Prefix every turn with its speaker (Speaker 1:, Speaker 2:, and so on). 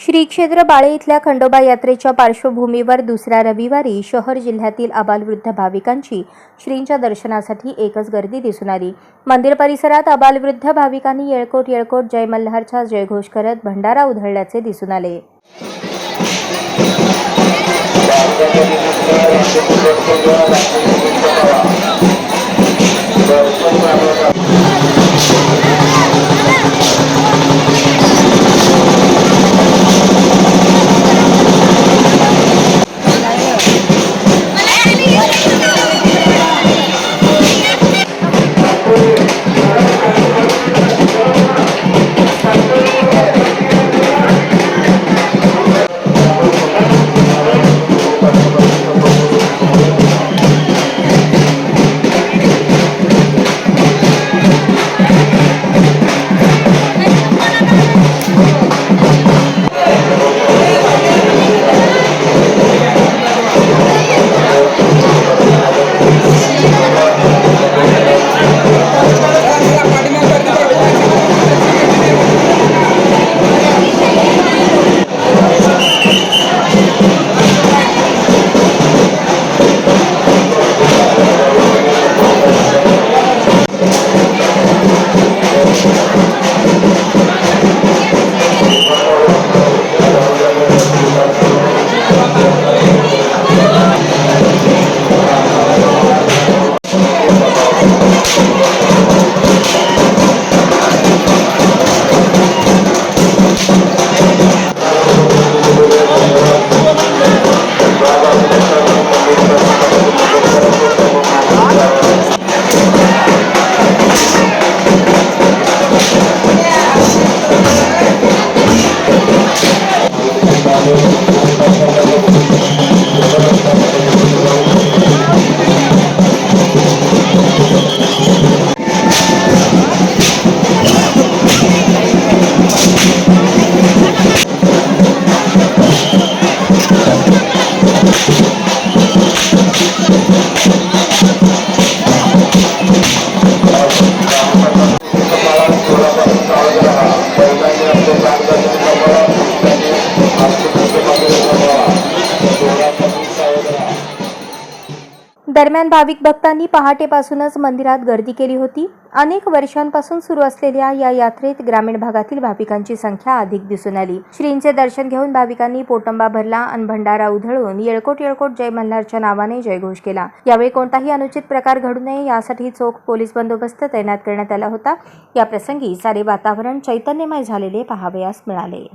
Speaker 1: श्री क्षेत्र बाळे इथल्या खंडोबा यात्रेच्या पार्श्वभूमीवर दुसऱ्या रविवारी शहर जिल्ह्यातील अबालवृद्ध भाविकांची श्रींच्या दर्शनासाठी एकच गर्दी दिसून आली. मंदिर परिसरात अबालवृद्ध भाविकांनी येळकोट येळकोट जय मल्हारचा जयघोष करत भंडारा उधळल्याचे दिसून आले. दरम्यान भाविक भक्तांनी पहाटेपासूनच मंदिरात गर्दी केली होती. अनेक वर्षांपासून सुरू असलेल्या या यात्रेत ग्रामीण भागातील भाविकांची संख्या अधिक दिसून आली. श्रींचे दर्शन घेऊन भाविकांनी पोटंबा भरला अन भंडारा उधळून येळकोट येळकोट जय मल्हारच्या नावाने जयघोष केला. यावेळी कोणताही अनुचित प्रकार घडू नये यासाठी चोख पोलीस बंदोबस्त तैनात करण्यात आला होता. या प्रसंगी सारे वातावरण चैतन्यमय झालेले पाहावयास मिळाले.